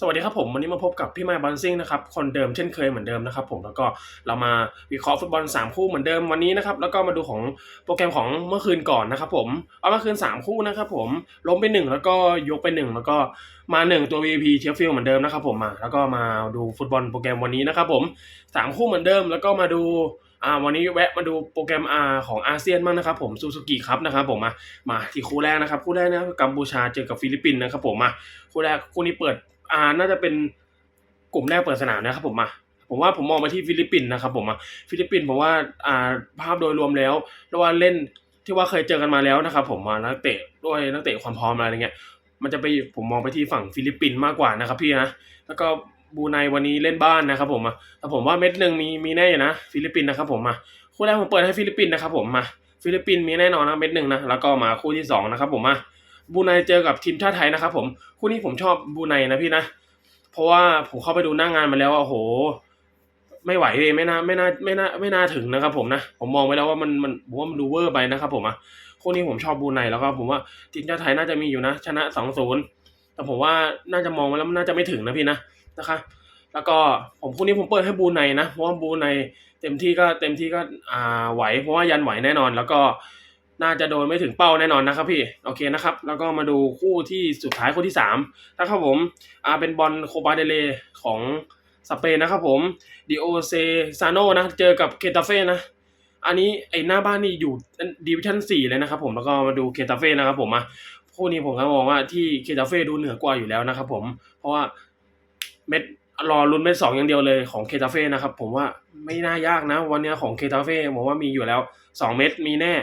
สวัสดีครับผมวันนี้มาพบกับพี่ไมค์บอลซิงนะครับคนเดิมเช่นเคยเหมือนเดิมนะครับผมแล้วก็เรามาวิเคราะห์ฟุตบอล 3 คู่เหมือนเดิมวันนี้นะครับแล้วก็มาดูของโปรแกรมของเมื่อคืนก่อนนะครับผมเอาเมื่อคืน 3 คู่นะครับผมล้มไป 1 แล้วก็ยกไป 1 แล้วก็มา 1 ตัว VP เชฟฟิลด์เหมือนเดิมนะครับผมมาแล้วก็มาดูฟุตบอลโปรแกรมวันนี้นะครับผม 3 คู่เหมือนเดิมแล้วก็มาดูอ่าวันนี้แวะมาดูโปรแกรมอาของอาเซียนบ้างนะครับผมซูซูกิครับนะครับผมมามาที่คู่แรกนะครับคู่แรกนะกัมพูชาเจอกับฟิลิปปินส์นะครับผมมาคู่แรกคู่นี้เปิด อ่าน่าจะเป็นกลุ่มแรกเปิดสนามนะครับผมมาผมว่าผมมองไปที่ฟิลิปปินส์นะครับผมมาฟิลิปปินส์ผมว่าอ่าภาพโดยรวมแล้วรียกว่าเล่นที่ว่าเคยเจอกันมาแล้วนะครับผมมานักเตะด้วยนักเตะความพร้อมอะไรเงี้ยมันจะไปผมมองไปที่ฝั่งฟิลิปปินส์มากกว่านะครับพี่นะแล้วก็บูไนวันนี้เล่นบ้านนะครับผมมาแต่ผมว่าเม็ดหนึ่งมีมีแน่อยู่นะฟิลิปปินส์นะครับผมมาคู่แรกผมเปิดให้ฟิลิปปินส์นะครับผมมาฟิลิปปินส์มีแน่นอนนะเม็ดหนึ่งนะแล้วก็มาคู่ที่สองนะครับผมมา บูไนเจอกับทีมชาติไทยนะครับผมคู่นี้ผมชอบบูไนนะพี่นะ เพราะว่าผมเข้าไปดูหน้างานมาแล้วโอ้โห ไม่ไหวเลยไม่น่าไม่น่าไม่น่าไม่น่าถึงนะครับผมนะผมมองไว้แล้วว่ามันมันผมว่ามันดูเวอร์ไปนะครับผมอะคู่นี้ผมชอบบูไนแล้วก็ผมว่าทีมชาติไทยน่าจะมีอยู่นะ ชนะสองศูนย์แต่ผมว่าน่าจะมองไว้แล้วมันน่าจะไม่ถึงนะพี่นะนะคะแล้วก็ผมคู่นี้ผมเปิดให้บูไนนะเพราะว่าบูไนเต็มที่ก็เต็มที่ก็อ่าไหวเพราะว่ายันไหวแน่นอน แล้วก็ น่าจะโดนไม่ถึงเป้าแน่นอนนะครับพี่โอเคนะครับ แล้วก็มาดูคู่ที่สุดท้ายคู่ที่สามนะครับผมอ่าเป็นบอลโคปาเดเลของสเปนนะครับผมดิโอเซซาโนนะเจอกับเคตาเฟ่นะอันนี้ไอหน้าบ้านนี่อยู่ดิวิชั่นสี่เลยนะครับผมแล้วก็มาดูเคตาเฟ่นะครับผมอะคู่นี้ผมก็มองว่าที่เคตาเฟ่ดูเหนือกว่าอยู่แล้วนะครับผมเพราะว่าเม็ดรอลุ้นเม็ดสองอย่างเดียวเลยของเคตาเฟ่นะครับผมว่าไม่น่ายากนะ วันนี้ของเคตาเฟ่ผมว่ามีอยู่แล้วสองเม็ดมีแน่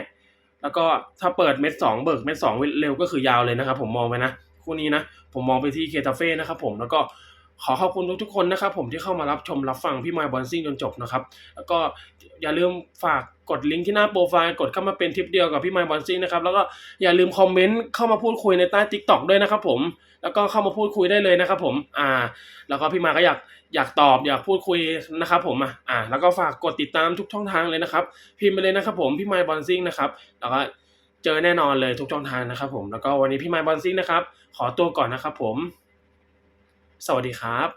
แล้วก็ถ้าเปิดเม็ดสองเบิกเม็ดสองเร็วก็คือยาวเลยนะครับผมมองไปนะ คู่นี้นะ ผมมองไปที่เคตาเฟ่นะครับผมแล้วก็ ขอขอบคุณทุกๆคนนะครับ ผมที่เข้ามารับชมรับฟังพี่มายบอลซิ่งจนจบนะครับ แล้วก็อย่าลืมฝากกดลิงก์ที่หน้าโปรไฟล์กดเข้ามาเป็นทริปเดียวกับพี่มายบอลซิ่งนะครับ แล้วก็อย่าลืมคอมเมนต์เข้ามาพูดคุยในใต้ทิกตอกด้วยนะครับ ผมแล้วก็เข้ามาพูดคุยได้เลยนะครับ ผม อ่า แล้วก็พี่มาก็อยากอยากตอบอยากพูดคุยนะครับ ผมอะอ่า แล้วก็ฝากกดติดตามทุกช่องทางเลยนะครับ พิมพ์ไปเลยนะครับ ผมพี่มายบอลซิ่งนะครับแล้วก็เจอแน่นอนเลยทุกช่องทางนะครับ ผมแล้วก็วันนี้พี่มายบอลซิ่งนะครับขอตัวก่อนนะครับ ผม สวัสดีครับ